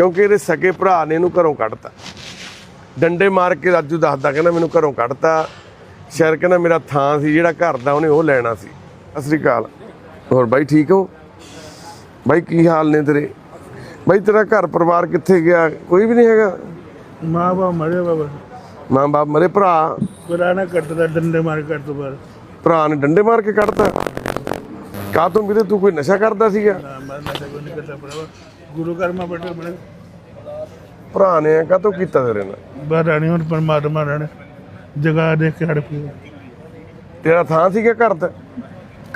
ਕਿਉਂਕਿ ਇਹਦੇ ਸਕੇ ਭਰਾ ਨੇ ਇਹਨੂੰ ਘਰੋਂ ਕੱਢਤਾ। ਡੰਡੇ ਮਾਰ ਕੇ ਰਾਜੂ ਦੱਸਦਾ ਕਹਿੰਦਾ ਮੈਨੂੰ ਘਰੋਂ ਕੱਢਤਾ। ਸ਼ਾਇਦ ਕਹਿੰਦਾ ਮੇਰਾ ਥਾਂ ਸੀ ਜਿਹੜਾ ਘਰ ਦਾ ਉਹਨੇ ਉਹ ਲੈਣਾ ਸੀ। ਸਤਿ ਸ੍ਰੀ ਅਕਾਲ। ਹੋਰ ਬਾਈ ਠੀਕ ਹੋ? ਬਾਈ ਕੀ ਹਾਲ ਨੇ ਤੇਰੇ? ਬਾਈ ਤੇਰਾ ਘਰ ਪਰਿਵਾਰ ਕਿੱਥੇ ਗਿਆ? ਕੋਈ ਵੀ ਨਹੀਂ ਹੈਗਾ? ਮਾਂ ਬਾਪ ਮਰੇ ਬਾਬਾ। ਮਾਂ ਬਾਪ ਮਰੇ ਭਰਾ? ਪੁਰਾਣਾ ਕੱਟਦਾ ਡੰਡੇ ਮਾਰ ਕੱਟ ਤੋਂ ਬਾਅਦ ਭਰਾ ਨੇ ਡੰਡੇ ਮਾਰ ਕੇ ਕੱਢਤਾ? ਕਾ ਤੂੰ ਵੀਰੇ ਤੂੰ ਕੋਈ ਨਸ਼ਾ ਕਰਦਾ ਸੀਗਾ? ਨਾ ਮੈਂ ਨਾ ਕੋਈ ਨਹੀਂ ਕਰਦਾ ਭਰਾਵਾ। ਗੁਰੂ ਘਰ ਮਾ ਬੈਠੇ ਬੜੇ। ਭਰਾ ਨੇ ਕਾ ਤੂੰ ਕੀਤਾ ਤੇਰੇ ਨਾਲ? ਬਾਰਾਣੀ ਹੁਣ ਪਰਮਾਤਮਾ ਰਹਿਣ ਜਗਾ ਦੇਖ ਕੇ ਹੜਪੀ ਤੇਰਾ ਥਾਂ ਸੀਗਾ ਘਰ ਦਾ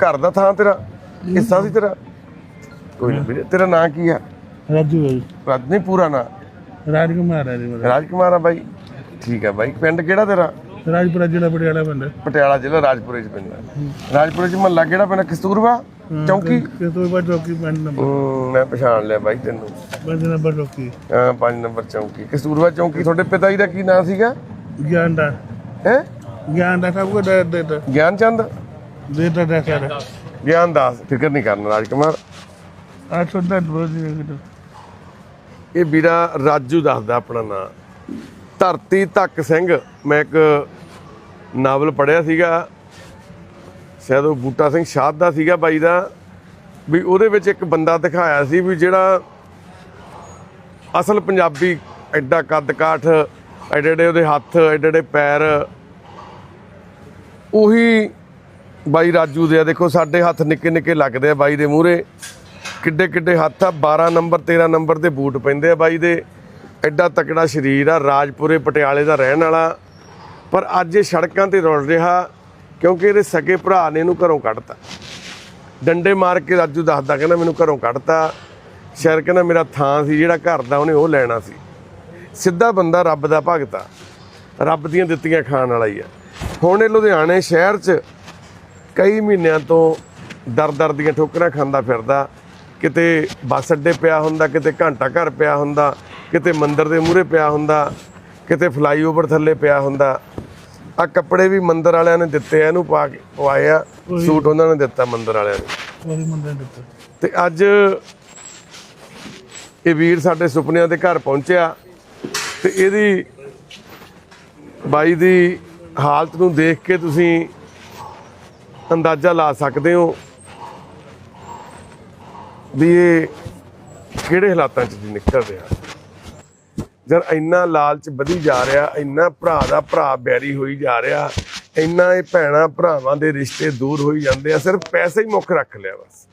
ਘਰ ਦਾ ਥਾਂ ਤੇਰਾ? ਹਿੱਸਾ ਸੀ ਤੇਰਾ? ਕੋਈ ਨਹੀਂ ਵੀਰੇ ਤੇਰਾ ਨਾਂ ਕੀ ਆ? ਰਾਜੂ ਭਾਈ ਰਾਜ ਨਹੀਂ ਪੂਰਾ ਨਾਂ? ਰਾਜਕੁਮਾਰ ਹੈ ਜੀ ਮੇਰਾ। ਰਾਜਕੁਮਾਰ ਆ ਬਾਈ। ਠੀਕ ਆ ਬਾਈ ਪਿੰਡ ਕਿਹੜਾ ਤੇਰਾ? ਰਾਜਪੁਰਾ ਜ਼ਿਲ੍ਹਾ ਪਟਿਆਲਾ ਪਿੰਡ। ਪਟਿਆਲਾ ਜ਼ਿਲ੍ਹਾ ਰਾਜਪੁਰੇ ਚ ਪੈਂਦਾ। ਰਾਜਪੁਰੇ ਚ ਮਹੱਲਾ ਕਿਹੜਾ ਪੈਂਦਾ? ਕਸਤੂਰਬਾ? ਚੌਂਕੀ? ਕਿ ਤੋਂ ਬਾਅਦ ਚੌਕੀ ਪਿੰਡ ਨੰਬਰ। ਹੂੰ, ਮੈਂ ਪਛਾਣ ਲਿਆ ਬਾਈ ਤੈਨੂੰ। ਪੰਜ ਨੰਬਰ ਚੌਕੀ। ਹਾਂ 5 ਨੰਬਰ ਚੌਂਕੀ। ਕਸਤੂਰਬਾ ਚੌਂਕੀ ਤੁਹਾਡੇ ਪਿਤਾ ਜੀ ਦਾ ਕੀ ਨਾਂ ਸੀਗਾ? ਗਿਆਨ ਦਾ। ਹੈ? ਗਿਆਨ ਦਾ ਸਭ ਕੁਝ ਦੇ ਦੇਤਾ ਗਿਆਨ ਚੰਦ? ਦੇਤਾ ਦਾ ਸਾਰਾ ਗਿਆਨ ਦਾਸ ਫਿਕਰ ਨਹੀਂ ਕਰਨਾ ਰਾਜਕੁਮਾਰ। ਆ ਸੁਣਦਾ ਬੋਲ ਇਹ ਵੀਰਾ ਰਾਜੂ ਦੱਸਦਾ ਆਪਣਾ ਨਾਂ। ਧਰਤੀ ਧੱਕ ਸਿੰਘ ਮੈਂ ਇੱਕ ਨਾਵਲ ਪੜਿਆ ਸੀਗਾ। ਸ਼ਾਇਦ ਉਹ ਬੂਟਾ ਸਿੰਘ ਸ਼ਾਦ ਦਾ ਸੀਗਾ ਬਾਈ ਦਾ, ਵੀ ਉਹਦੇ ਵਿੱਚ ਇੱਕ ਬੰਦਾ ਦਿਖਾਇਆ ਸੀ ਵੀ ਜਿਹੜਾ ਅਸਲ ਪੰਜਾਬੀ ਐਡਾ ਕੱਦ ਕਾਠ ਐਡੇ ਐਡੇ ਉਹਦੇ ਹੱਥ, ਐਡੇ ਐਡੇ ਪੈਰ, ਉਹੀ ਬਾਈ ਰਾਜੂ ਦੇ ਆ। ਦੇਖੋ, ਸਾਡੇ ਹੱਥ ਨਿੱਕੇ ਨਿੱਕੇ ਲੱਗਦੇ ਆ ਬਾਈ ਦੇ ਮੂਹਰੇ। ਕਿੱਡੇ ਕਿੱਡੇ ਹੱਥ ਆ 12 ਨੰਬਰ 13 ਨੰਬਰ ਦੇ ਬੂਟ ਪੈਂਦੇ ਆ ਬਾਈ ਦੇ। ਐਡਾ ਤਕੜਾ ਸਰੀਰ ਆ, ਰਾਜਪੁਰੇ ਪਟਿਆਲੇ ਦਾ ਰਹਿਣ ਵਾਲਾ। ਪਰ ਅੱਜ ਇਹ ਸੜਕਾਂ ਤੇ ਰੁਲ ਰਿਹਾ ਕਿਉਂਕਿ ਇਹਦੇ ਸਕੇ ਭਰਾ ਨੇ ਇਹਨੂੰ ਘਰੋਂ ਕੱਢਤਾ। ਡੰਡੇ ਮਾਰ ਕੇ ਰਾਜੂ ਦੱਸਦਾ, ਕਹਿੰਦਾ ਮੈਨੂੰ ਘਰੋਂ ਕੱਢਤਾ। ਸ਼ਹਿਰ ਕਹਿੰਦਾ ਮੇਰਾ ਥਾਂ ਸੀ, ਜਿਹੜਾ ਘਰ ਦਾ ਉਹਨੇ ਉਹ ਲੈਣਾ ਸੀ। ਸਿੱਧਾ ਬੰਦਾ ਰੱਬ ਦਾ ਭਗਤ ਆ। ਰੱਬ ਦੀਆਂ ਦਿੱਤੀਆਂ ਖਾਣ ਵਾਲਾ ਹੀ ਆ। ਹੁਣ ਇਹ ਲੁਧਿਆਣੇ ਸ਼ਹਿਰ 'ਚ ਕਈ ਮਹੀਨਿਆਂ ਤੋਂ ਦਰ ਦਰ ਦੀਆਂ ਠੋਕਰਾਂ ਖਾਂਦਾ ਫਿਰਦਾ। ਕਿਤੇ ਬੱਸ ਅੱਡੇ ਪਿਆ ਹੁੰਦਾ, ਕਿਤੇ ਘੰਟਾ ਘਰ ਪਿਆ ਹੁੰਦਾ, ਕਿਤੇ ਮੰਦਰ ਦੇ ਮੂਹਰੇ ਪਿਆ ਹੁੰਦਾ, ਕਿਤੇ ਫਲਾਈਓਵਰ ਥੱਲੇ ਪਿਆ ਹੁੰਦਾ। ਆ ਕੱਪੜੇ ਵੀ ਮੰਦਿਰ ਵਾਲਿਆਂ ਨੇ ਦਿੱਤੇ ਆ ਇਹਨੂੰ ਪਾ ਕੇ ਪਵਾਏ ਆ। ਸੂਟ ਉਹਨਾਂ ਨੇ ਦਿੱਤਾ ਮੰਦਿਰ ਵਾਲਿਆਂ ਨੇ। ਉਹਦੀ ਮੁੰਡੇ ਨੇ ਦਿੱਤਾ। ਤੇ ਅੱਜ ਇਹ ਵੀਰ ਸਾਡੇ ਸੁਪਨਿਆਂ ਦੇ ਘਰ ਪਹੁੰਚਿਆ ਤੇ ਇਹਦੀ ਬਾਈ ਦੀ ਹਾਲਤ ਨੂੰ ਦੇਖ ਕੇ ਤੁਸੀਂ ਅੰਦਾਜ਼ਾ ਲਾ ਸਕਦੇ ਹੋ ਵੀ ਇਹ ਕਿਹੜੇ ਹਾਲਾਤਾਂ 'ਚ ਨਿਕਲ ਰਿਹਾ ਜਦ ਇੰਨਾ ਲਾਲਚ ਵਧੀ ਜਾ ਰਿਹਾ, ਇੰਨਾ ਭਰਾ ਦਾ ਭਰਾ ਬੈਰੀ ਹੋਈ ਜਾ ਰਿਹਾ, ਇੰਨਾ ਇਹ ਭੈਣਾ ਭਰਾਵਾਂ ਦੇ ਰਿਸ਼ਤੇ ਦੂਰ ਹੋਈ ਜਾਂਦੇ ਆ, ਸਿਰਫ ਪੈਸੇ ਹੀ ਮੁੱਖ ਰੱਖ ਲਿਆ ਬਸ।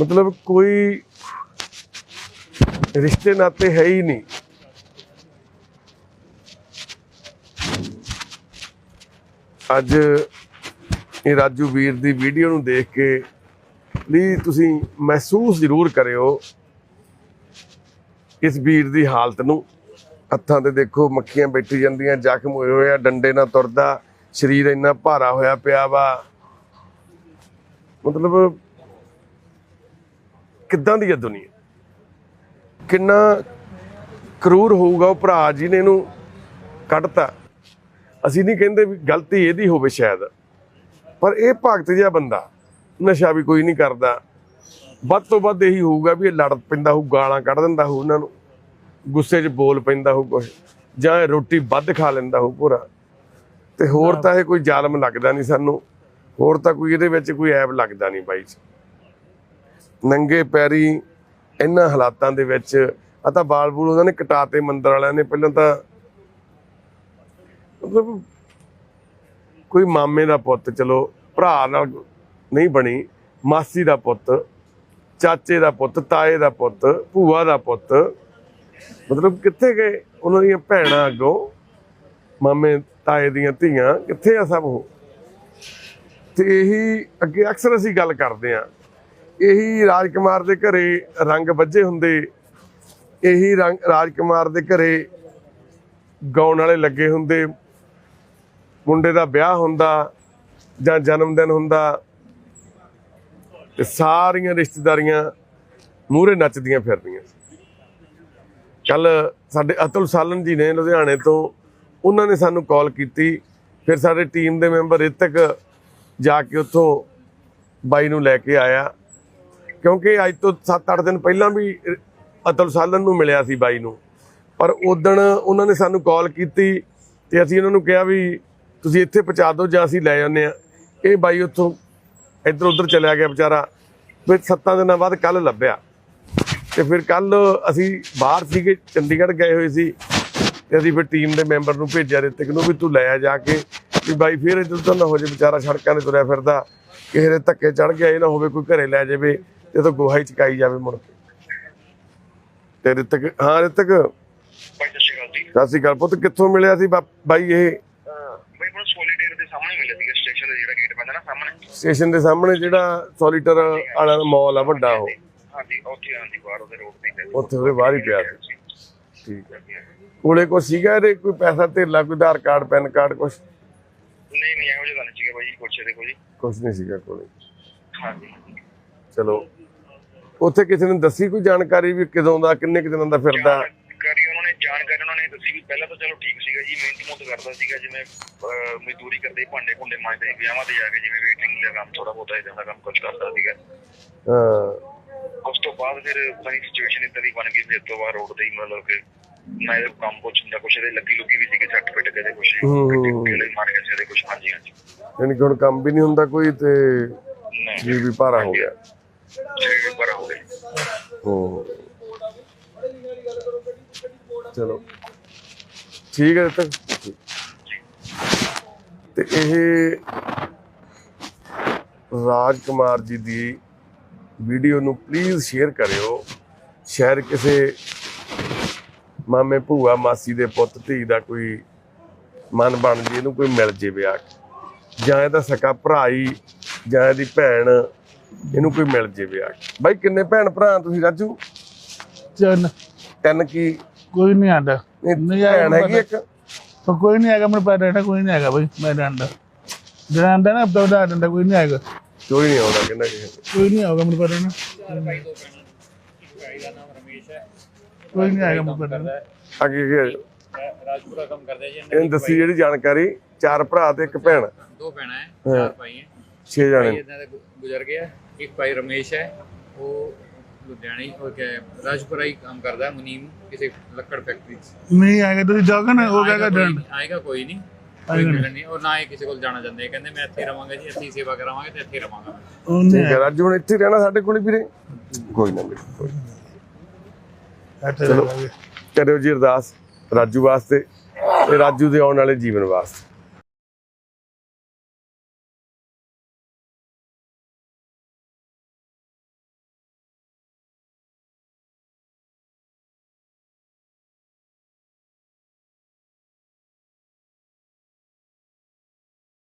ਮਤਲਬ ਕੋਈ ਰਿਸ਼ਤੇ ਨਾਤੇ ਹੈ ਹੀ ਨਹੀਂ। ਅੱਜ ਇਹ ਰਾਜੂ ਵੀਰ ਦੀ ਵੀਡੀਓ ਨੂੰ ਦੇਖ ਕੇ ਪਲੀਜ਼ ਤੁਸੀਂ ਮਹਿਸੂਸ ਜ਼ਰੂਰ ਕਰਿਓ ਇਸ ਵੀਰ ਦੀ ਹਾਲਤ ਨੂੰ ਹੱਥਾਂ ਤੇ ਦੇਖੋ, ਮੱਖੀਆਂ ਬੈਠੀ ਜਾਂਦੀਆਂ, ਜ਼ਖਮ ਹੋਏ ਹੋਏ ਆ, ਡੰਡੇ ਨਾਲ ਤੁਰਦਾ, ਸਰੀਰ ਇੰਨਾ ਭਾਰਾ ਹੋਇਆ ਪਿਆ ਵਾ। ਮਤਲਬ ਕਿੱਦਾਂ ਦੀ ਹੈ ਦੁਨੀਆ? ਕਿੰਨਾ ਕਰੂਰ ਹੋਊਗਾ ਉਹ ਭਰਾ ਜੀ ਨੇ ਇਹਨੂੰ ਕੱਢਤਾ। ਅਸੀਂ ਨਹੀਂ ਕਹਿੰਦੇ ਵੀ ਗਲਤੀ ਇਹਦੀ ਹੋਵੇ ਸ਼ਾਇਦ, ਪਰ ਇਹ ਭਗਤ ਜਿਹਾ ਬੰਦਾ, ਨਸ਼ਾ ਵੀ ਕੋਈ ਨਹੀਂ ਕਰਦਾ। ਵੱਧ ਤੋਂ ਵੱਧ ਇਹੀ ਹੋਊਗਾ ਵੀ ਇਹ ਲੜ ਪੈਂਦਾ ਹੋਊ, ਗਾਲਾਂ ਕੱਢ ਦਿੰਦਾ ਹੋਊ ਉਹਨਾਂ ਨੂੰ, ਗੁੱਸੇ 'ਚ ਬੋਲ ਪੈਂਦਾ ਹੋਊ ਕੁਛ, ਜਾਂ ਇਹ ਰੋਟੀ ਵੱਧ ਖਾ ਲੈਂਦਾ ਹੋਊ ਪੂਰਾ। ਤੇ ਹੋਰ ਤਾਂ ਇਹ ਕੋਈ ਜ਼ਾਲਮ ਲੱਗਦਾ ਨਹੀਂ ਸਾਨੂੰ, ਹੋਰ ਤਾਂ ਕੋਈ ਇਹਦੇ ਵਿੱਚ ਕੋਈ ਐਬ ਲੱਗਦਾ ਨਹੀਂ ਬਾਈ ਨੰਗੇ ਪੈਰੀ ਇਹਨਾਂ ਹਾਲਾਤਾਂ ਦੇ ਵਿੱਚ, ਆ ਤਾਂ ਬਾਲ ਬੂਲ ਉਹਨਾਂ ਨੇ ਕਟਾਤੇ ਮੰਦਰ ਵਾਲਿਆਂ ਨੇ ਪਹਿਲਾਂ ਤਾਂ, ਮਤਲਬ ਕੋਈ ਮਾਮੇ ਦਾ ਪੁੱਤ ਚਲੋ, ਭਰਾ ਨਾਲ ਨਹੀਂ ਬਣੀ, ਮਾਸੀ ਦਾ ਪੁੱਤ ਚਾਚੇ ਦਾ ਪੁੱਤ, ਤਾਏ ਦਾ ਪੁੱਤ, ਭੂਆ ਦਾ ਪੁੱਤ। ਮਤਲਬ ਕਿੱਥੇ ਗਏ? ਉਹਨਾਂ ਦੀਆਂ ਭੈਣਾਂ ਅੱਗੋਂ, ਮਾਮੇ, ਤਾਏ ਦੀਆਂ ਧੀਆਂ, ਕਿੱਥੇ ਆ ਸਭ ਉਹ? ਤੇ ਇਹੀ ਅੱਗੇ ਅਕਸਰ ਅਸੀਂ ਗੱਲ ਕਰਦੇ ਆ ਇਹੀ ਰਾਜਕੁਮਾਰ ਦੇ ਘਰੇ ਰੰਗ ਵੱਜੇ ਹੁੰਦੇ। ਇਹੀ ਰੰਗ, ਰਾਜਕੁਮਾਰ ਦੇ ਘਰੇ ਗਾਉਣ ਵਾਲੇ ਲੱਗੇ ਹੁੰਦੇ। ਮੁੰਡੇ ਦਾ ਵਿਆਹ ਹੁੰਦਾ ਜਾਂ ਜਨਮ ਦਿਨ ਹੁੰਦਾ। ਤੇ ਸਾਰੀਆਂ ਰਿਸ਼ਤੇਦਾਰੀਆਂ ਮੂਹਰੇ ਨੱਚਦੀਆਂ ਫਿਰਦੀਆਂ। ਕੱਲ ਸਾਡੇ ਅਤੁਲ ਸਾਲਨ ਜੀ ਨੇ ਲੁਧਿਆਣੇ ਤੋਂ ਉਹਨਾਂ ਨੇ ਸਾਨੂੰ ਕਾਲ ਕੀਤੀ। ਫਿਰ ਸਾਡੇ ਟੀਮ ਦੇ ਮੈਂਬਰ ਰਿਤਕ ਜਾ ਕੇ ਉੱਥੋਂ ਬਾਈ ਨੂੰ ਲੈ ਕੇ ਆਇਆ। ਕਿਉਂਕਿ ਅੱਜ ਤੋਂ 7-8 ਦਿਨ ਪਹਿਲਾਂ ਵੀ ਅਤਲ ਸਾਲਨ ਨੂੰ ਮਿਲਿਆ ਸੀ ਬਾਈ ਨੂੰ। ਪਰ ਉਦਣ ਉਹਨਾਂ ਨੇ ਸਾਨੂੰ ਕਾਲ ਕੀਤੀ ਤੇ ਅਸੀਂ ਉਹਨਾਂ ਨੂੰ ਕਿਹਾ ਵੀ ਤੁਸੀਂ ਇੱਥੇ ਪਹੁੰਚਾ ਦਿਓ ਜਾਂ ਅਸੀਂ ਲੈ ਜਾਂਦੇ ਆ ਇਹ ਬਾਈ ਉੱਥੋਂ ਇੱਧਰ ਉੱਧਰ ਚਲਿਆ ਗਿਆ ਵਿਚਾਰਾ। ਫਿਰ 7 ਦਿਨਾਂ ਬਾਅਦ ਕੱਲ ਲੱਭਿਆ। ਤੇ ਫਿਰ ਕੱਲ ਅਸੀਂ ਬਾਹਰ ਸੀਗੇ ਚੰਡੀਗੜ੍ਹ ਗਏ ਹੋਏ ਸੀ। ਤੇ ਅਸੀਂ ਫਿਰ ਟੀਮ ਦੇ ਮੈਂਬਰ ਨੂੰ ਭੇਜਿਆ ਰਿਤਿਕ ਨੂੰ ਵੀ ਤੂੰ ਲੈ ਆ ਜਾ ਕੇ। ਵੀ ਬਾਈ ਫਿਰ ਇੱਧਰ ਉੱਧਰ ਨਾ ਹੋ ਜੇ ਵਿਚਾਰਾ ਸੜਕਾਂ 'ਤੇ ਤੁਰਿਆ ਫਿਰਦਾ। ਕਿਸੇ ਦੇ ਧੱਕੇ ਚੜ ਗਿਆ ਇਹ ਨਾ ਹੋਵੇ ਕੋਈ ਘਰੇ ਲੈ ਜਾਵੇ ਤੇ ਤਾਂ ਗੋਹਾ ਹੀ ਚਕਾਈ ਜਾਵੇ ਮੁੜ ਕੇ। ਤੇ ਰਿਤਿਕ ਹਾਂ ਰਿਤਿਕ। ਸਤਿ ਸ਼੍ਰੀ ਅਕਾਲ ਜੀ। ਸਤਿ ਸ਼੍ਰੀ ਅਕਾਲ। ਪੁੱਤ ਕਿੱਥੋਂ ਮਿਲਿਆ ਸੀ ਬਾਈ ਇਹ? ਬੜਾ ਸੋਲੀਡੇਅਰ ਦੇ ਸਾਹਮਣੇ ਮਿਲਿਆ ਸੀਗਾ ਸਟੇਸ਼ਨ ਦਾ ਜਿਹੜਾ ਗੇਟ ਪੈਂਦਾ ਨਾ ਸਾਹਮਣੇ। ਸਟੇਸ਼ਨ ਦੇ ਸਾਹਮਣੇ ਜਿਹੜਾ ਸੋਲੀਟਰ ਵਾਲਾ ਮਾਲ ਆ ਵੱਡਾ ਉਹ। ਹਾਂਜੀ ਉੱਥੇ ਹਾਂਜੀ ਬਾਹਰ ਉਹਦੇ ਰੋਡ ਤੇ ਹੀ ਉੱਥੇ ਉਹਦੇ ਬਾਹਰ ਹੀ ਪਿਆ ਸੀ। ਠੀਕ ਹੈ। ਕੋਲੇ ਕੋਈ ਸੀਗਾ ਇਹਦੇ ਕੋਈ ਪੈਸਾ ਧੇਲਾ ਕੋਈ ਆਧਾਰ ਕਾਰਡ ਪੈਨ ਕਾਰਡ ਕੁਛ? ਨਹੀਂ ਨਹੀਂ ਇਹੋ ਜਿਹਾ ਤਾਂ ਨਹੀਂ ਸੀਗਾ ਭਾਈ ਕੁਛ ਦੇਖੋ ਜੀ। ਕੁਛ ਨਹੀਂ ਸੀਗਾ ਕੋਲੇ। ਹਾਂਜੀ। ਚਲੋ। ਉੱਥੇ ਕਿਸੇ ਨੇ ਦੱਸੀ ਕੋਈ ਜਾਣਕਾਰੀ ਵੀ ਕਦੋਂ ਦਾ ਕਿੰਨੇ ਕੁ ਦਿਨਾਂ ਦਾ ਫਿਰਦਾ? ਜਾਣਕਾਰੀ ਉਹਨਾਂ ਨੇ ਜਾਣਕਾਰੀ ਉਹਨਾਂ ਨੇ ਦੱਸੀ ਵੀ ਪਹਿਲਾਂ ਤਾਂ ਚਲੋ ਠੀਕ ਸੀਗਾ ਜੀ ਮਿਹਨਤ ਮੁੱਤ ਕਰਦਾ ਸੀਗਾ ਜਿਵੇਂ ਅਹ, ਮਜ਼ਦੂਰੀ ਕਰਦੇ ਭਾਂਡੇ ਭੁੰਡੇ ਮਾਂਜਦੇ ਵਿਆਹਾਂ ਤੇ ਜਾ ਕੇ ਜਿਵੇਂ ਵੇਟਿੰਗ ਦਾ ਕੰਮ ਥੋੜਾ ਬਹੁਤਾ ਇਦਾਂ ਦਾ ਕੰਮ ਕੁਝ ਕਰਦਾ ਸੀਗਾ। ਹਾਂ। ਉਸ ਤੋਂ ਬਾਅਦ ਫਿਰ ਸਾਰੀ ਸਿਚੁਏਸ਼ਨ ਇਦਾਂ ਦੀ ਬਣ ਗਈ ਫਿਰ ਤੋਂ ਬਾਅਦ ਰੋਡ ਤੇ ਹੀ ਮਤਲਬ ਕਿ ਨਾ ਇਹਦੇ ਕੰਮ ਕੁਛ ਹੁੰਦਾ ਕੁਛ ਇਹਦੇ ਲੱਗੀ ਲੁੱਗੀ ਵੀ ਸੀਗੇ ਛੱਟ ਪਿੱਟ ਕੇ ਦੇ ਕੁਛ ਹੂੰ। ਮਾਰ ਕੇ ਸੀ ਇਹਦੇ ਕੁਛ ਹਾਂਜੀ ਹਾਂਜੀ। ਯਾਨੀ ਕਿ ਹੁਣ ਕੰਮ ਵੀ ਨਹੀਂ ਹੁੰਦਾ ਕੋਈ ਤੇ ਨਹੀਂ। ਜੀ ਵੀ ਭਾਰਾ ਹੋ ਗਿਆ। ਜੀ ਬੜਾ ਹੋ ਗਿਆ। ਹੂੰ। ਚਲੋ। ਠੀਕ ਹੈ ਤੱਕ ਤੇ ਇਹ ਰਾਜ ਕੁਮਾਰ ਜੀ ਦੀ ਵੀਡੀਓ ਨੂੰ ਪਲੀਜ਼ ਸ਼ੇਅਰ ਕਰਿਓ। ਸ਼ਾਇਦ ਕਿਸੇ ਮਾਮੇ ਭੂਆ ਮਾਸੀ ਦੇ ਪੁੱਤ ਧੀ ਦਾ ਕੋਈ ਮਨ ਬਣ ਜੇ ਇਹਨੂੰ ਕੋਈ ਮਿਲ ਜੇ ਵਿਆਹ ਕੇ। ਜਾਂ ਇਹਦਾ ਸਕਾ ਭਰਾ ਹੀ ਜਾਂ ਇਹਦੀ ਭੈਣ ਇਹਨੂੰ ਕੋਈ ਮਿਲ ਜੇ ਵਿਆਹ ਕੇ। ਬਾਈ ਕਿੰਨੇ ਭੈਣ ਭਰਾ ਤੁਸੀਂ ਰਾਜੂ? ਚੰਨ ਤਿੰਨ ਕੀ? ਕੋਈ ਨਹੀਂ ਆਂਦਾ। ਨਹੀਂ ਭੈਣ ਹੈਗੀ ਇੱਕ। ਤਾਂ ਕੋਈ ਨਹੀਂ ਆਏਗਾ ਮੇਰੇ ਪਾਸ ਰਹਿਣਾ ਕੋਈ ਨਹੀਂ ਆਏਗਾ ਬਈ ਮੈਂ ਆਂਦਾ ਜਿਹੜਾ ਆਂਦਾ ਨਾ ਅਬਦਾ ਦਾ ਆਂਦਾ ਕੋਈ ਨਹੀਂ ਆਏਗਾ। ਕੋਈ ਨਹੀਂ ਆਉਂਦਾ ਕਿੰਨਾ ਕਿਸੇ ਕੋਈ ਨਹੀਂ ਆਊਗਾ ਮੇਰੇ ਪਾਸ ਰਹਿਣਾ ਕੋਈ ਨਹੀਂ ਆਏਗਾ ਮੇਰੇ ਪਾਸ ਰਹਿਣਾ ਅੱਗੇ ਕੀ? ਰਾਜਪੁਰਾ ਕੰਮ ਕਰਦੇ ਜੀ? ਇਹਨੂੰ ਦੱਸੀ ਜਿਹੜੀ ਜਾਣਕਾਰੀ ਚਾਰ ਭਰਾ ਤੇ ਇੱਕ ਭੈਣ। ਦੋ ਭੈਣਾਂ ਹੈ। ਚਾਰ ਭਾਈ ਹੈ ਛੇ ਭਾਈ ਜਾਣੇ ਇਹਨਾਂ ਦਾ ਗੁਜ਼ਰ ਗਿਆ। ਇੱਕ ਭਾਈ ਰਮੇਸ਼ ਹੈ ਉਹ ਲੁਧਿਆਣੇ ਹੈ ਰਾਜਪੁਰਾ ਹੀ ਕੰਮ ਕਰਦਾ ਹੈ ਮੁਨੀਮ ਕਿਸੇ ਲੱਕੜ ਫੈਕਟਰੀ 'ਚ ਨਹੀਂ ਆਏਗਾ ਤੁਸੀਂ ਜਾਓਗੇ ਨਾ ਹੋ ਜਾਏਗਾ ਆਏਗਾ ਕੋਈ ਡੰਡ ਨਹੀਂ- ਆਏਗਾ ਕੋਈ ਨਹੀਂ ਕੋਈ ਮਿਲਣ ਨਹੀਂ ਔਰ ਨਾ ਹੀ ਕਿਸੇ ਕੋਲ ਜਾਣਾ ਚਾਹੁੰਦੇ ਕਹਿੰਦੇ ਮੈਂ ਇੱਥੇ ਰਵਾਂਗਾ ਜੀ ਹੀ ਸੇਵਾ ਕਰਾਵਾਂਗੇ ਤੇ ਇੱਥੇ ਰਵਾਂਗਾ ਮੈਂ ਉਹ ਨਹੀਂ ਠੀਕ ਹੈ ਰਾਜੂ ਹੁਣ ਇੱਥੇ ਰਹਿਣਾ ਸਾਡੇ ਕੋਲ ਹੀ ਵੀਰੇ ਕੋਈ ਨਾ ਵੀਰੇ ਕੋਈ ਨਾ। ਇੱਥੇ ਚਲੋ। ਰਹਾਂਗੇ। ਕਰਿਓ ਜੀ ਅਰਦਾਸ ਰਾਜੂ ਵਾਸਤੇ ਤੇ ਰਾਜੂ ਦੇ ਆਉਣ ਵਾਲੇ ਜੀਵਨ ਵਾਸਤੇ